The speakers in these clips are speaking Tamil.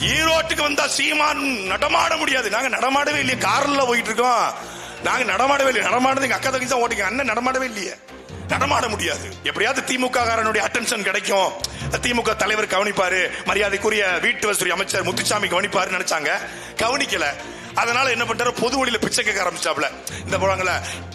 ஈரோட்டுக்கு வந்தா சீமான் நடமாட முடியாது. நாங்க நடமாடவே இல்லையே. கார்ல போயிட்டு இருக்கோம் நாங்க நடமாடவே இல்லை நடமாடுறது எங்க அக்கா தங்கச்சி தான் ஓட்டிங்க அண்ணன் நடமாடவே இல்லையே. நடமாட முடியாது. எப்படியாவது திமுக காரனுடைய அட்டென்ஷன் கிடைக்கும். திமுக தலைவர் கவனிப்பாரு. மரியாதைக்குரிய வீட்டு வசதி அமைச்சர் முத்துசாமி கவனிப்பாரு நினைச்சாங்க. கவனிக்கல. அதனால என்ன பண்றாரு பொது வழியில பிச்சை கேட்க ஆரம்பிச்சாப்ல இந்த போறாங்கள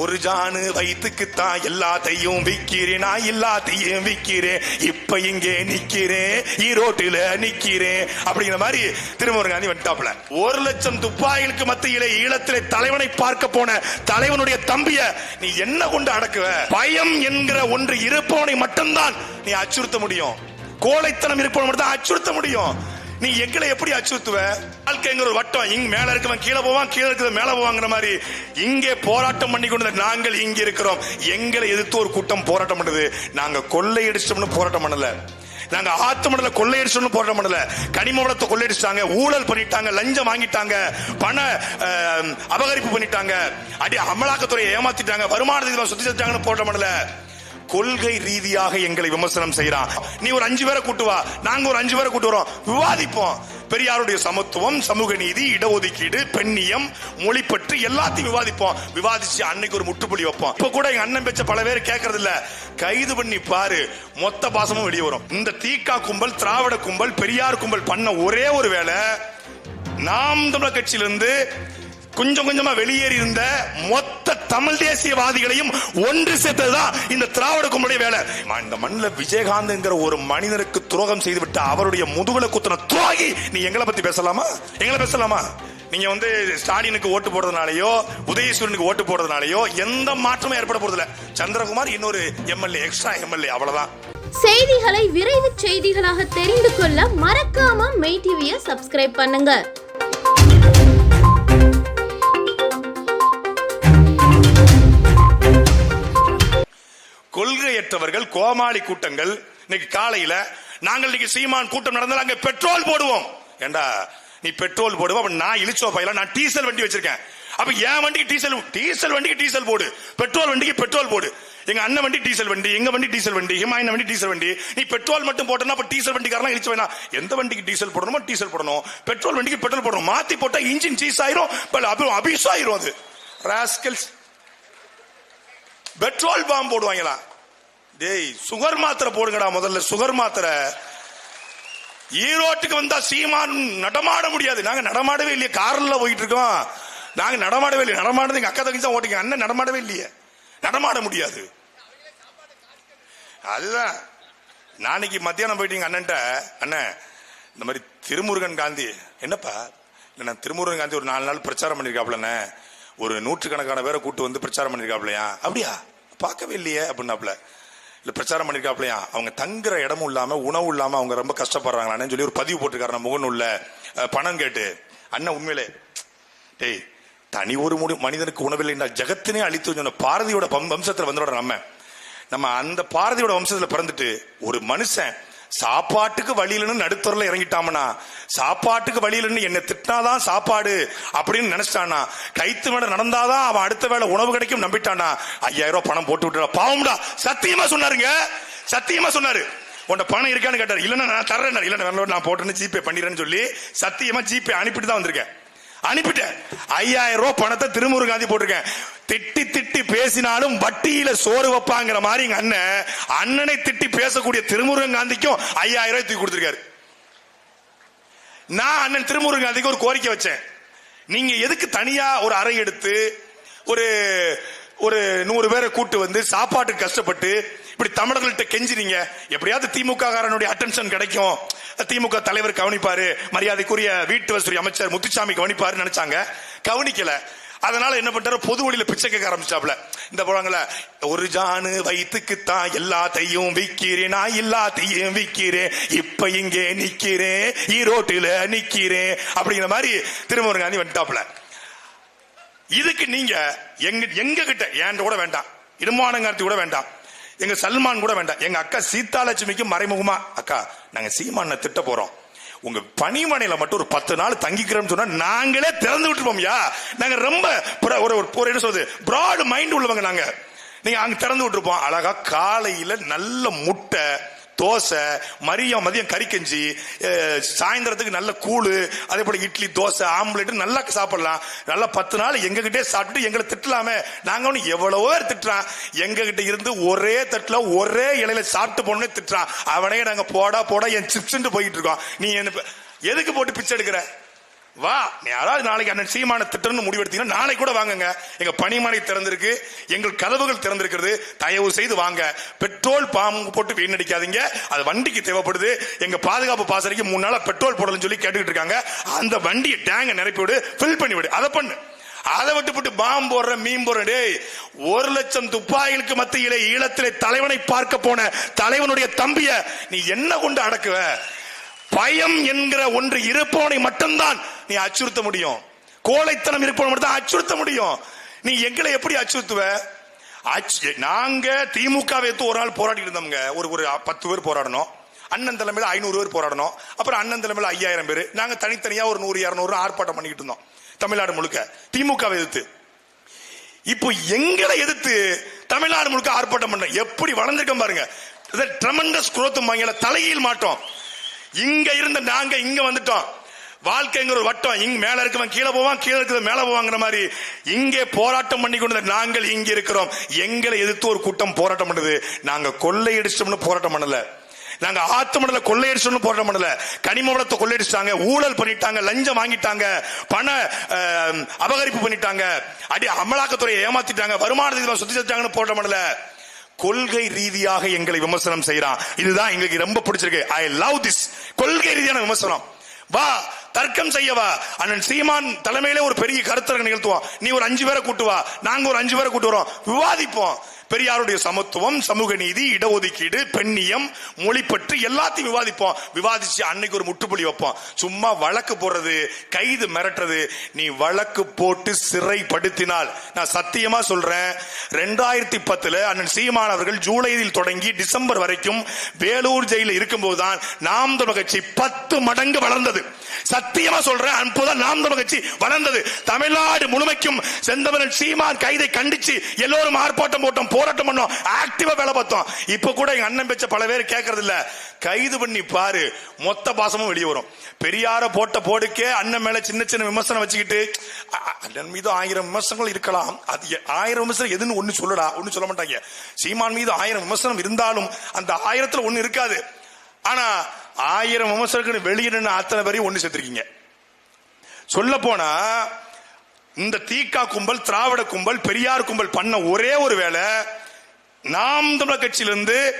ஒரு ஜானு வயிற்றுக்குத்தான் எல்லாத்தையும் விக்கிறேன் நான் எல்லாத்தையும் விக்கிறேன். இப்ப இங்கே நிக்கிறேன் ஈரோட்டில நிக்கிறேன். அப்படிங்கிற மாதிரி திருமுருகன் காந்தி வந்துட்டாப்ல ஒரு லட்சம் துப்பாய்களுக்கு மத்தியிலே ஈழத்திலே தலைவனை பார்க்க போன தலைவனுடைய தம்பிய நீ என்ன கொண்டு அடக்குவ? பயம் என்கிற ஒன்று இருப்பவனை மட்டும்தான் நீ அச்சுறுத்த முடியும். கோழைத்தனம் இருப்பவன் மட்டும் தான் அச்சுறுத்த முடியும். நீ எங்களை எப்படி அச்சுறுத்துவ? வாழ்க்கைங்கிற ஒரு வட்டம். இங்க மேல இருக்கவன் கீழே போவான் கீழே இருக்கிறது மேல போவாங்கிற மாதிரி. இங்கே போராட்டம் பண்ணி கொண்டு நாங்கள் இங்க இருக்கிறோம். எங்களை எதிர்த்து ஒரு கூட்டம் போராட்டம் பண்ணுது நாங்க கொள்ளையடிச்சோம்னு போராட்டம் பண்ணல. நாங்க ஆத்து மண்டல கொள்ளையடிச்சோம்னு போராட்டம் பண்ணல. கனிம வளத்தை கொள்ளையடிச்சாங்க ஊழல் பண்ணிட்டாங்க லஞ்சம் வாங்கிட்டாங்க பண அபகரிப்பு பண்ணிட்டாங்க. அடி அமலாக்கத்துறையை ஏமாத்திட்டாங்க வருமானத்தை சுத்தி செஞ்சாங்கன்னு போராட்டம் பண்ணல. கொள்கை ரீதியாக எங்களை விமர்சனம் செய்யறான் நீ ஒரு அஞ்சு பேரை கூட்டு வா. நாங்க ஒரு அஞ்சு பேரை கூட்டு வரோம். விவாதிப்போம். பெரியாருடைய சமத்துவம் சமூக நீதி இடஒதுக்கீடு பெண்ணியம் மொழி பற்றி எல்லாத்தையும் விவாதிப்போம். விவாதிச்சு அன்னைக்கு ஒரு முற்றுப்புள்ளி வைப்போம். இப்ப கூட எங்க அண்ணன் பேச்ச பல பேர் கேட்கறது இல்ல கைது பண்ணி பாரு. மொத்த பாசமும் வெளியே வரும். இந்த தீக்கா கும்பல் திராவிட கும்பல் பெரியார் கும்பல் பண்ண ஒரே ஒரு வேலை நாம் தமிழர் கட்சியிலிருந்து கொஞ்சம் கொஞ்சமா வெளியேறி இருந்த மொத்த தமிழ் தேசியவாதிகளையும் ஒன்று சேர்த்ததுதான் இந்த திராவிட கும்பலுடைய வேலை. இந்த மண்ணில் விஜயகாந்த்ங்கிற ஒரு மனிதனுக்கு துரோகம் செய்துவிட்டு அவருடைய முதுகுல குத்தின துரோகி நீ எங்களை பத்தி பேசலாமா? எங்களை பேசலாமா? நீங்க வந்து ஸ்டாலினுக்கு ஓட்டு போடுறதுனாலயோ உதயசூரனுக்கு ஓட்டு போடுறதுனாலயோ எந்த மாற்றமும் ஏற்பட போறதில்ல. சந்திரகுமார் இன்னொரு எம்எல்ஏ எக்ஸ்ட்ரா எம்எல்ஏ அவ்வளவுதான். செய்திகளை விரைவு செய்திகளாக தெரிந்து கொள்ள மறக்காம மெய் டிவியை சப்ஸ்கிரைப் பண்ணுங்க. தேவையற்றவர்கள் கோமாளி கூட்டங்கள் இன்னைக்கு காலையில நாங்கள் இன்னைக்கு சீமான் கூட்டம் நடந்தால் அங்க பெட்ரோல் போடுவோம். ஏண்டா நீ பெட்ரோல் போடுவோம் அப்ப நான் இழிச்சோ பையல நான் டீசல் வண்டி வச்சிருக்கேன். அப்ப என் வண்டிக்கு டீசல் டீசல் வண்டிக்கு டீசல் போடு. பெட்ரோல் வண்டிக்கு பெட்ரோல் போடு. எங்க அண்ணன் வண்டி டீசல் வண்டி எங்க வண்டி டீசல் வண்டி ஹிமாயின் வண்டி டீசல் வண்டி. நீ பெட்ரோல் மட்டும் போட்டனா அப்ப டீசல் வண்டிக்காரன் இழிச்சு வேணாம் எந்த வண்டிக்கு டீசல் போடணுமோ டீசல் போடணும். பெட்ரோல் வண்டிக்கு பெட்ரோல் போடணும். மாத்தி போட்டா இன்ஜின் சீஸ் ஆயிரும் பல ஆயிரும் அது. ராஸ்கல்ஸ். பெட்ரோல் பாம்பு போடுவாங்களா? டேய் சுகர் மாத்திரை போடுங்கடா முதல்ல சுகர் மாத்திரை. ஈரோட்டுக்கு வந்தா சீமான் நடமாட முடியாது. நாங்க நடமாடவே இல்லையே கார்ல போயிட்டு இருக்கோம். நாங்க நடமாடவே இல்லையே நடமாடுறது எங்க அக்கா தங்கச்சி தான் ஓட்டிங்க அண்ணன் நடமாடவே இல்லையே. நடமாட முடியாது. அதுதான். நாளைக்கு மத்தியானம் போயிட்டீங்க அண்ணன்ட்ட அண்ணன் இந்த மாதிரி திருமுருகன் காந்தி என்னப்பா? இல்ல நான் திருமுருகன் காந்தி ஒரு நாலு நாள் பிரச்சாரம் பண்ணிருக்காப்லண்ணே ஒரு நூற்றுக்கணக்கான பேரை கூட்டு வந்து பிரச்சாரம் பண்ணிருக்காப்லையா அப்படியா? பார்க்கவே இல்லையே அப்படின்னாப்ல இல்ல பிரச்சாரம் பண்ணிருக்காப்லையா? அவங்க தங்குற இடமும் இல்லாம உணவு இல்லாம அவங்க ரொம்ப கஷ்டப்படுறாங்களான்னு சொல்லி ஒரு பதிவு போட்டிருக்காரு நம்ம முகநூல்ல பணம் கேட்டு. அண்ணன் உண்மையிலே டேய் தனி ஒரு முடி மனிதனுக்கு உணவில்லை என்றால் ஜெகத்தினே அழித்து சொன்ன பாரதியோட வம்- வம்சத்துல வந்துட நம்ம. நம்ம அந்த பாரதியோட வம்சத்துல பிறந்துட்டு ஒரு மனுஷன் சாப்பாட்டுக்கு வழியிலன்னு நடுத்தரில் இறங்கிட்டாமனா? சாப்பாட்டுக்கு வழியிலன்னு என்ன திட்டினாதான் சாப்பாடு அப்படின்னு நினைச்சிட்டானா கைத்து மேல நடந்தாதான் அவன் அடுத்த வேளை உணவு கிடைக்கும் நம்பிட்டானா? ஐயாயிரம் ரூபாய் பணம் போட்டு விட்டுடா பாவம்டா. சத்தியமா சொன்னாருங்க. சத்தியமா சொன்னாரு. உன்ட பணம் இருக்கான்னு கேட்டாரு. இல்லன்னா நான் தர்றேன் இல்ல நான் போட்டேன்னு ஜிபே பண்ணிடுறேன்னு சொல்லி சத்தியமா ஜிபே அனுப்பிட்டு தான் வந்திருக்கேன். அனுப்பிட்டேன். ஐயாயிரம் ரூபாய் பணத்தை திருமுருகன் காந்தி போட்டிருக்கேன். திட்டி திட்டி பேசினாலும் வட்டியில சோறு வைப்பாங்கிற மாதிரி எங்க அண்ணன் அண்ணனை திட்டி பேசக்கூடிய திருமுருகன் காந்திக்கும் ஐயாயிரம் ரூபாய் தூக்கி கொடுத்துருக்காரு. நான் அண்ணன் திருமுருகன் காந்திக்கு ஒரு கோரிக்கை வச்சேன். நீங்க எதுக்கு தனியா ஒரு அறை எடுத்து ஒரு ஒரு நூறு பேரை கூட்டு வந்து சாப்பாட்டுக்கு கஷ்டப்பட்டு இப்படி தமிழர்கள்ட்ட கெஞ்சிறீங்க எப்படியாவது திமுக காரனுடைய அட்டென்ஷன் கிடைக்கும். திமுக தலைவர் கவனிப்பாரு. மரியாதைக்குரிய வீட்டு வசதி அமைச்சர் முத்துசாமி கவனிப்பாரு நினைச்சாங்க. கவனிக்கல. அதனால என்ன பண்றாரு பொது வழியில பிச்சை கேட்க ஆரம்பிச்சாப்ல இந்த போறாங்கள ஒரு ஜானு வயிற்றுக்குத்தான் எல்லாத்தையும் விக்கிறேன். நான் எல்லாத்தையும் விக்கிறேன். இப்ப இங்கே நிக்கிறேன். ஈரோட்டில நிக்கிறேன். அப்படிங்கிற மாதிரி திருமுருகன் காந்தி வந்துட்டாப்ல இதுக்கு நீங்க எங்க எங்க கிட்ட ஏன் கூட வேண்டாம். இடுமானங்கார்த்தி கூட வேண்டாம். எங்க சல்மான் கூட வேண்டாம். எங்க அக்கா சீதாலட்சுமிக்கு மறைமுகமா அக்கா நாங்க சீமான திட்ட போறோம். உங்க பணிமனையில மட்டும் ஒரு பத்து நாள் தங்கிக்கிறோம்னு சொன்னா நாங்களே திறந்து விட்டுருப்போம்யா நாங்க ரொம்ப புற- ஒரு ஒரு- ஒரு என்ன சொல்றது பிராட் மைண்ட் உள்ளவங்க நாங்க. நீங்க அங்க திறந்து விட்டுருப்போம். அழகா காலையில நல்ல முட்டை தோசை மதியம் மதியம் கறி கஞ்சி சாயந்தரத்துக்கு நல்ல கூழு அதே போல இட்லி தோசை ஆம்லெட் நல்லா சாப்பிடலாம். நல்லா பத்து நாள் எங்ககிட்டே சாப்பிட்டு எங்களை திட்டலாமே. நாங்க ஒன்று எவ்வளவோ பேர் திட்டுறான். எங்ககிட்ட இருந்து ஒரே தட்டுல ஒரே இலையில சாப்பிட்டு போனே திட்டுறான். அவனே நாங்க போடா போடா என் சிப்ஸ் போயிட்டு இருக்கோம். நீ என்ன எதுக்கு போட்டு பிச்சை எடுக்கிற? வா நீ யாராவது நாளைக்கு அண்ணன் சீமான திட்டம்னு முடிவெடுத்தீங்கன்னா நாளைக்கு கூட வாங்குங்க. எங்க பணிமனை திறந்திருக்கு எங்கள் கதவுகள் திறந்திருக்கிறது தயவு செய்து வாங்க. பெட்ரோல் பாம்பு போட்டு வீணடிக்காதீங்க அது வண்டிக்கு தேவைப்படுது. எங்க பாதுகாப்பு பாசறைக்கு மூணு நாளா பெட்ரோல் போடலன்னு சொல்லி கேட்டுக்கிட்டு இருக்காங்க. அந்த வண்டியை டேங்க நிரப்பி விடு ஃபில் பண்ணி விடு. அதை பண்ணு. அதை விட்டு போட்டு பாம்பு போடுற மீன் போடுற டேய் ஒரு லட்சம் துப்பாக்கிகளுக்கு மத்தியிலே ஈழத்திலே தலைவனை பார்க்க போன தலைவனுடைய தம்பிய நீ என்ன கொண்டு அடக்குவ? பயம் என்கிற ஒன்று இருப்பவனை மட்டும்தான் நீ அச்சுறுத்த முடியும். கோழைத்தனம் இருப்பவன் மட்டும் தான் அச்சுறுத்த முடியும். நீ எங்களை எப்படி அச்சுறுத்துவ? நாங்க திமுக வைத்து ஒரு நாள் போராடி இருந்தோம்ங்க. ஒரு ஒரு பத்து பேர் போராடணும். அண்ணன் தலைமையில் ஐநூறு பேர் போராடணும். அப்புறம் அண்ணன் தலைமையில் ஐயாயிரம் பேர். நாங்க தனித்தனியா ஒரு நூறு இரநூறு ஆர்ப்பாட்டம் பண்ணிக்கிட்டு இருந்தோம். தமிழ்நாடு முழுக்க. திமுகவை எதிர்த்து. இப்போ எங்களை எதிர்த்து தமிழ்நாடு முழுக்க ஆர்ப்பாட்டம் பண்ண எப்படி வளர்ந்திருக்கோம் பாருங்க. ட்ரமண்டஸ் குரோத் தலையில் மாட்டோம் இங்க இருந்த நாங்க இங்க வந்துட்டோம். வாழ்க்கைங்கிற ஒரு வட்டம். இங்க மேல இருக்கவன் கீழே போவான் கீழே இருக்கிறது மேல போவாங்கிற மாதிரி. இங்கே போராட்டம் பண்ணி கொண்டு நாங்கள் இங்க இருக்கிறோம். எங்களை எதிர்த்து ஒரு கூட்டம் போராட்டம் பண்ணுது. நாங்க கொள்ளையடிச்சோம்னு போராட்டம் பண்ணல. நாங்க ஆத்து மணல கொள்ளையடிச்சோம்னு போராட்டம் பண்ணல. கனிம வளத்தை கொள்ளையடிச்சாங்க ஊழல் பண்ணிட்டாங்க லஞ்சம் வாங்கிட்டாங்க பண அபகரிப்பு பண்ணிட்டாங்க. அடி அமலாக்கத்துறையை ஏமாத்திட்டாங்க வருமானத்தை சுத்தி செஞ்சாங்கன்னு போராட்டம் பண்ணல. கொள்கை ரீதியாக எங்களை விமர்சனம் செய்யறான் இதுதான் எங்களுக்கு ரொம்ப பிடிச்சிருக்கு. ஐ லவ் திஸ் கொள்கை ரீதியான விமர்சனம். வா தர்க்கம் செய்யவா அண்ணன் சீமான் தலைமையிலே ஒரு பெரிய கருத்தரங்க நிகழ்த்துவோம் நீ ஒரு அஞ்சு பேரை கூட்டு வா. நாங்க ஒரு அஞ்சு பேரை கூட்டு வரோம். விவாதிப்போம். பெரியாருடைய சமத்துவம் சமூக நீதி இடஒதுக்கீடு பெண்ணியம் மொழி பற்றி எல்லாத்தையும் விவாதிப்போம். விவாதிச்சு அன்னைக்கு ஒரு முற்றுப்புள்ளி வைப்போம். சும்மா வழக்கு போடுறது கைது மிரட்டுறது நீ வழக்கு போட்டு சிறைப்படுத்தினால். நான் சத்தியமா சொல்றேன் ரெண்டாயிரத்தி பத்துல அண்ணன் சீமான் அவர்கள் ஜூலையில் தொடங்கி டிசம்பர் வரைக்கும் வேலூர் ஜெயில இருக்கும்போது தான் நாம் தமிழ் கட்சி பத்து மடங்கு வளர்ந்தது. சத்தியமா சொல்றேன் அப்போதான் நாம் தமிழ் கட்சி வளர்ந்தது. தமிழ்நாடு முழுமைக்கும் செந்தமிழன் சீமான் கைதை கண்டிச்சு எல்லோரும் ஆர்ப்பாட்டம் போட்டோம் போராட்டம் பண்ணோம் ஆக்டிவா வேலை பார்த்தோம். இப்ப கூட எங்க அண்ணன் பேச்ச பல பேர் கேட்கறது இல்ல கைது பண்ணி பாரு மொத்த பாசமும் வெளியே வரும். பெரியார போட்ட போடுக்கே அண்ணன் மேல சின்ன சின்ன விமர்சனம் வச்சுக்கிட்டு அண்ணன் மீது ஆயிரம் விமர்சனங்கள் இருக்கலாம். அது ஆயிரம் விமர்சனம் எதுன்னு ஒண்ணு சொல்லடா ஒண்ணு சொல்ல மாட்டாங்க. சீமான் மீது ஆயிரம் விமர்சனம் இருந்தாலும் அந்த ஆயிரத்துல ஒண்ணு இருக்காது. ஆனா ஆயிரம் விமர்சனங்கள் வெளியிடணும் அத்தனை பேரையும் ஒண்ணு சேர்த்திருக்கீங்க. சொல்ல போனா இந்த தீக்கா கும்பல் திராவிட கும்பல் பெரியார் கும்பல் பண்ண ஒரே ஒரு வேலை நாம் தமிழர் கட்சியிலிருந்து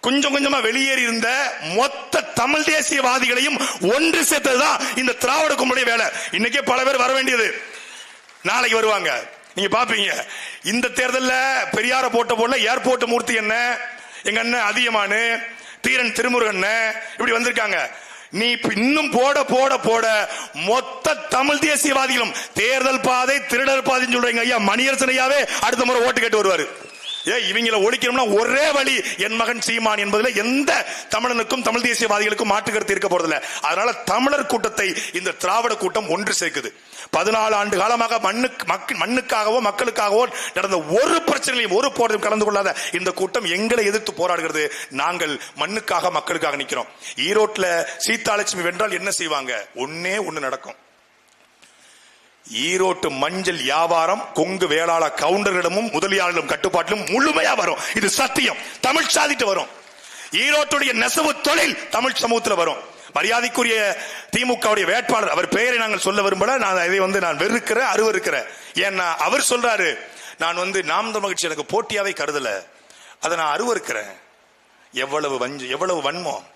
கொஞ்சம் கொஞ்சமா வெளியேறி இருந்த மொத்த தமிழ் தேசியவாதிகளையும் ஒன்று சேர்த்ததுதான் இந்த திராவிட கும்பலுடைய வேலை. இன்னைக்கே பல பேர் வர வேண்டியது. நாளைக்கு வருவாங்க. நீங்க பாப்பீங்க. இந்த தேர்தல்ல பெரியார போட்ட போல ஏர்போர்ட் மூர்த்தி என்ன? எங்க அண்ணன் அதிகமானு தீரன் திருமுருகன் இப்படி வந்திருக்காங்க. நீ இன்னும் போட போட போட மொத்த தமிழ் தேசியவாதிகளும் தேர்தல் பாதை திருடர் பாதைன்னு சொல்றீங்க ஐயா மணியரசன் ஐயாவே அடுத்த முறை ஓட்டு கேட்டு வருவாரு. ஏ இவங்களை ஒழிக்கணும்னா ஒரே வழி என் மகன் சீமான் என்பதில் எந்த தமிழனுக்கும் தமிழ் தேசியவாதிகளுக்கும் மாற்று கருத்து இருக்க போறதில்ல. அதனால தமிழர் கூட்டத்தை இந்த திராவிட கூட்டம் ஒன்று சேர்க்குது. பதினாலு ஆண்டு காலமாக மண்ணுக்கு மக்கள் மண்ணுக்காகவோ மக்களுக்காகவோ நடந்த ஒரு பிரச்சனையும் ஒரு போரையும் கலந்து கொள்ளாத இந்த கூட்டம் எங்களை எதிர்த்து போராடுகிறது. நாங்கள் மண்ணுக்காக மக்களுக்காக நிற்கிறோம் ஈரோட்டில் சீதாலட்சுமி வென்றால் என்ன செய்வாங்க? ஒன்னே ஒன்று நடக்கும். ஈரோட்டு மஞ்சள் வியாபாரம் கொங்கு வேளாள கவுண்டர்களிடமும் முதலியாளர்களும் கட்டுப்பாட்டிலும் முழுமையா வரும். இது சத்தியம். தமிழ் சாதிட்டு வரும். ஈரோட்டுடைய நெசவு தொழில் தமிழ் சமூகத்தில் வரும். மரியாதைக்குரிய திமுகவுடைய வேட்பாளர் அவர் பெயரை நாங்கள் சொல்ல விரும்பல. நான் இதை வந்து நான் வெறுக்கிறேன் அருவருக்கிறேன். ஏன்னா அவர் சொல்றாரு நான் வந்து நாம் மகிழ்ச்சி எனக்கு போட்டியாவே கருதல. அதை நான் அருவருக்கிறேன். எவ்வளவு வஞ்சு எவ்வளவு வன்மம்.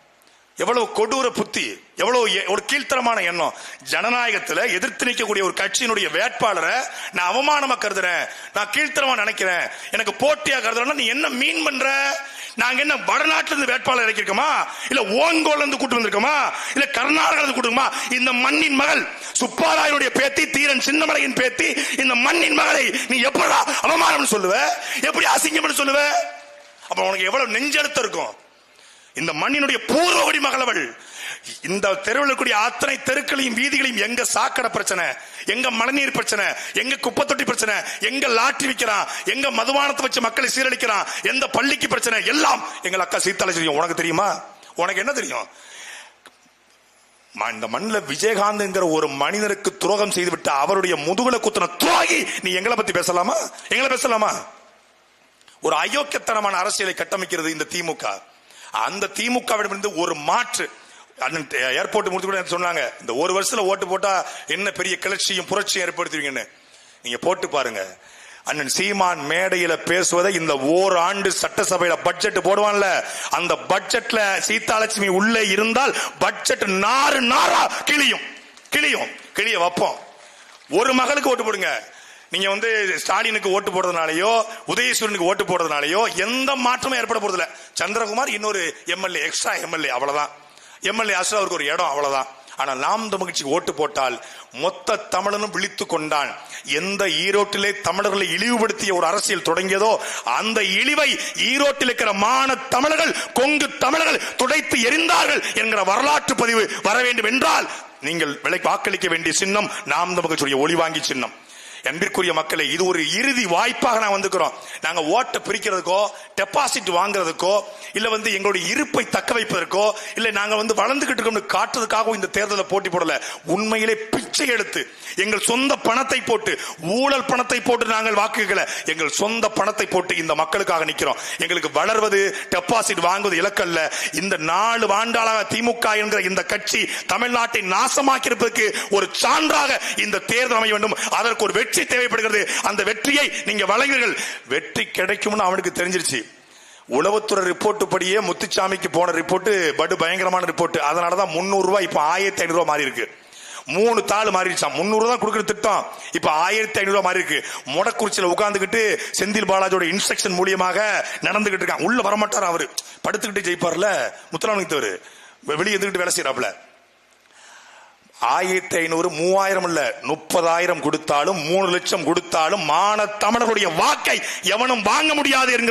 எவ்வளவு கொடூர புத்தி எவ்வளவு ஒரு கீழ்த்தரமான எண்ணம். ஜனநாயகத்துல எதிர்த்து நிற்கக்கூடிய ஒரு கட்சியினுடைய வேட்பாளரை நான் அவமானமா கருதுறேன். நான் கீழ்த்தரமா நினைக்கிறேன். எனக்கு போட்டியா கருதுறேன் நீ என்ன மீன் பண்ற? நாங்க என்ன வடநாட்டுல இருந்து வேட்பாளர் இறக்கிருக்கோமா இல்ல ஓங்கோல இருந்து கூட்டு வந்திருக்கோமா? இல்ல கர்நாடகால இருந்து கூட்டுமா இந்த மண்ணின் மகள் சுப்பாராயனுடைய பேத்தி தீரன் சின்னமலையின் பேத்தி இந்த மண்ணின் மகளை நீ எப்படா அவமானம்னு சொல்லுவ? எப்படி அசிங்கம்னு சொல்லுவ? அப்ப உனக்கு எவ்வளவு நெஞ்செழுத்தம் இருக்கும்? இந்த மண்ணினுடைய பூர்வகுடி மகளவள் இந்த தெருவில் கூடிய அத்தனை தெருக்களையும் வீதிகளையும் எங்க சாக்கடை பிரச்சனை எங்க மழைநீர் பிரச்சனை எங்க குப்பை தொட்டி பிரச்சனை எங்க லாட்டி விற்கிறான் எங்க மதுபானத்தை வச்சு மக்களை சீரழிக்கிறான் எந்த பள்ளிக்கு பிரச்சனை எல்லாம் எங்கள் அக்கா சீத்தாலை தெரியும் உனக்கு தெரியுமா? உனக்கு என்ன தெரியும்? இந்த மண்ணில் விஜயகாந்த்ங்கிற ஒரு மனிதருக்கு துரோகம் செய்துவிட்டு அவருடைய முதுகுல குத்தின துரோகி நீ எங்களை பத்தி பேசலாமா? எங்களை பேசலாமா? ஒரு அயோக்கியத்தனமான அரசியலை கட்டமைக்கிறது இந்த திமுக. அந்த திமுகவிடமிருந்து ஒரு மாற்று. அண்ணன் ஏர்போர்ட் முடித்து கூட சொன்னாங்க? இந்த ஒரு வருஷத்துல ஓட்டு போட்டா என்ன பெரிய கிளர்ச்சியும் புரட்சியும் ஏற்படுத்துவீங்கன்னு. நீங்க போட்டு பாருங்க. அண்ணன் சீமான் மேடையில பேசுவதை இந்த ஓராண்டு சட்டசபையில பட்ஜெட் போடுவான்ல. அந்த பட்ஜெட்ல சீதாலட்சுமி உள்ளே இருந்தால் பட்ஜெட் நாறு நாரா கிளியும் கிளியும் கிளிய வைப்போம். ஒரு மகளுக்கு ஓட்டு போடுங்க. நீங்க வந்து ஸ்டாலினுக்கு ஓட்டு போடுறதுனாலயோ உதயசூரனுக்கு ஓட்டு போடுறதுனாலயோ எந்த மாற்றமும் ஏற்பட போறதில்ல. சந்திரகுமார் இன்னொரு எம்எல்ஏ எக்ஸ்ட்ரா எம்எல்ஏ அவ்வளவுதான். எம்எல்ஏ அவருக்கு ஒரு இடம் அவ்வளவுதான். ஆனா நாம் தமிழ்ச்சி ஓட்டு போட்டால் மொத்த தமிழனும் விழித்து கொண்டான். எந்த ஈரோட்டிலே தமிழர்களை இழிவுபடுத்திய ஒரு அரசியல் தொடங்கியதோ அந்த இழிவை ஈரோட்டில் இருக்கிற மான தமிழர்கள் கொங்கு தமிழர்கள் துடைத்து எரிந்தார்கள் என்கிற வரலாற்று பதிவு வர வேண்டும் என்றால் நீங்கள் விலை வாக்களிக்க வேண்டிய சின்னம் நாம் தமிழ்ச்சியுடைய ஒளிவாங்கி சின்னம். அன்பிற்குரிய மக்களை இது ஒரு இறுதி வாய்ப்பாக நான் வந்துக்கிறோம். நாங்க ஓட்டை பிரிக்கிறதுக்கோ டெபாசிட் வாங்குறதுக்கோ இல்ல வந்து எங்களுடைய இருப்பை தக்க வைப்பதற்கோ இல்ல நாங்க வந்து வளர்ந்துகிட்டு இருக்கோம்னு காட்டுறதுக்காகவும் இந்த தேர்தலை போட்டி போடல. உண்மையிலே பிச்சை எடுத்து எங்கள் சொந்த பணத்தை போட்டு ஊழல் பணத்தை போட்டு நாங்கள் வாக்குகளை எங்கள் சொந்த பணத்தை போட்டு இந்த மக்களுக்காக நிற்கிறோம் எங்களுக்கு வளர்வது டெபாசிட் வாங்குவது இலக்கல்ல. இந்த நாலு ஆண்டாளாக திமுக என்கிற இந்த கட்சி தமிழ்நாட்டை நாசமாக்கியிருப்பதற்கு ஒரு சான்றாக இந்த தேர்தல் அமைய வேண்டும். அதற்கு ஒரு வெற்றி தேவைப்படுகிறது. அந்த வெற்றியை நீங்க வழங்குவீர்கள். வெற்றி கிடைக்கும்னு அவனுக்கு தெரிஞ்சிருச்சு. உளவுத்துறை ரிப்போர்ட் படியே முத்துச்சாமிக்கு போன ரிப்போர்ட் படு பயங்கரமான ரிப்போர்ட். அதனாலதான் முன்னூறு ரூபாய் இப்ப ஆயிரத்தி ஐநூறு ரூபாய் மாறி இருக்கு. மூணு தாள் மாறிடுச்சா? முந்நூறு தான் கொடுக்குற திட்டம். இப்ப ஆயிரத்தி ஐநூறு ரூபாய் மாறி இருக்கு. முடக்குறிச்சியில உட்காந்துக்கிட்டு செந்தில் பாலாஜியோட இன்ஸ்ட்ரக்ஷன் மூலியமாக நடந்துகிட்டு இருக்கான் உள்ள வரமாட்டார் அவரு? படுத்துக்கிட்டு ஜெயிப்பார்ல. முத்துராமலிங்கத்தவர். வெளியே இருந்துகிட்டு வேலை செய்யறாப்ல ஆயிரத்தி ஐநூறு மூவாயிரம் இல்ல முப்பதாயிரம் கொடுத்தாலும் மூணு லட்சம் கொடுத்தாலும் மான தமிழர்களுடைய வாக்கை எவனும் வாங்க முடியாது என்கிற